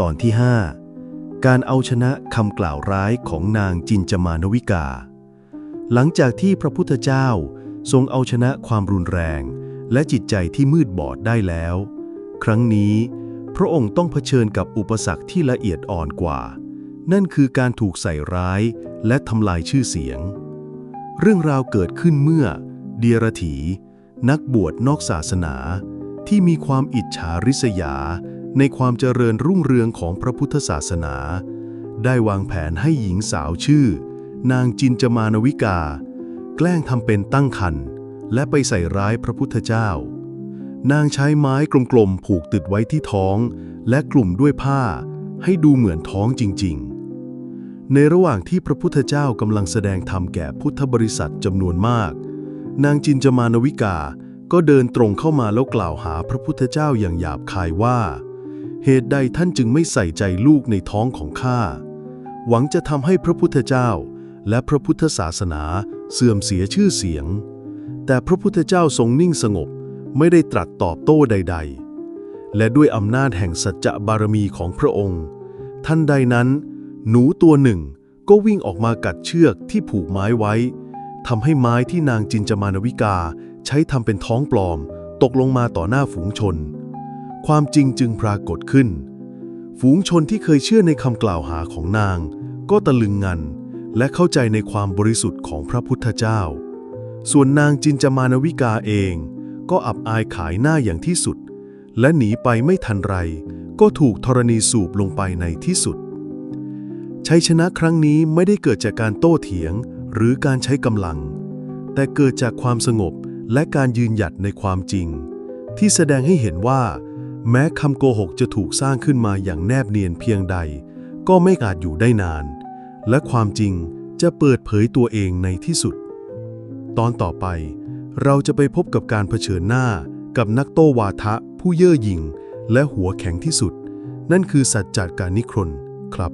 ตอนที่ 5 การเอาชนะคำกล่าวร้ายของนางจินจมานวิกา หลังจากที่พระพุทธเจ้าทรงเอาชนะความรุนแรง และจิตใจที่มืดบอดได้แล้ว ครั้งนี้ พระองค์ต้องเผชิญกับอุปสรรคที่ละเอียดอ่อนกว่า นั่นคือการถูกใส่ร้ายและทำลายชื่อเสียง เรื่องราวเกิดขึ้นเมื่อเดียรถี นักบวชนอกศาสนา ที่มีความอิจฉาริษยา ในความเจริญรุ่งเรืองของพระพุทธศาสนา ได้วางแผนให้หญิงสาวชื่อ นางจินจมานวิกา แกล้งทำเป็นตั้งครรภ์และไปใส่ร้ายพระพุทธเจ้า นางใช้ไม้กลมๆผูกติดไว้ที่ท้อง และกลุ่มด้วยผ้า ให้ดูเหมือนท้องจริงๆ ในระหว่างที่พระพุทธเจ้ากำลังแสดงธรรมแก่พุทธบริษัทจำนวนมาก นางจินจมานวิกาก็เดินตรงเข้ามาแล้วกล่าวหาพระพุทธเจ้าอย่างหยาบคายว่า เหตุใดท่านจึงไม่ใส่ใจลูกในท้องของข้า หวังจะทำให้พระพุทธเจ้าและพระพุทธศาสนาเสื่อมเสียชื่อเสียง แต่พระพุทธเจ้าทรงนิ่งสงบไม่ได้ตรัสตอบโต้ใด ๆ และด้วยอำนาจแห่งสัจจะบารมีของพระองค์ ท่านใดนั้น หนูตัวหนึ่งก็วิ่งออกมากัดเชือกที่ผูกไม้ไว้ทำให้ไม้ที่นางจินจมานวิกาใช้ทำเป็นท้องปลอม ตกลงมาต่อหน้าฝูงชน ความจริงจึงปรากฏขึ้น ฝูงชนที่เคยเชื่อในคำกล่าวหาของนาง ก็ตะลึงงัน และเข้าใจในความบริสุทธิ์ของพระพุทธเจ้า ส่วนนางจินจมานวิกาเอง ก็อับอายขายหน้าอย่างที่สุด และหนีไปไม่ทันไร ก็ถูกธรณีสูบลงไปในที่สุด ชัยชนะครั้งนี้ไม่ได้เกิดจากการโต้เถียงหรือการใช้กำลัง แต่เกิดจากความสงบและการยืนหยัดในความจริง ที่แสดงให้เห็นว่า แม้คำโกหกจะถูกสร้างขึ้นมาอย่างแนบเนียนเพียงใด ก็ไม่อาจอยู่ได้นาน และความจริงจะเปิดเผยตัวเองในที่สุด ตอนต่อไป เราจะไปพบกับการเผชิญหน้ากับนักโต้วาทะผู้เย่อหยิ่ง และหัวแข็งที่สุด นั่นคือสัจจการนิครนครับ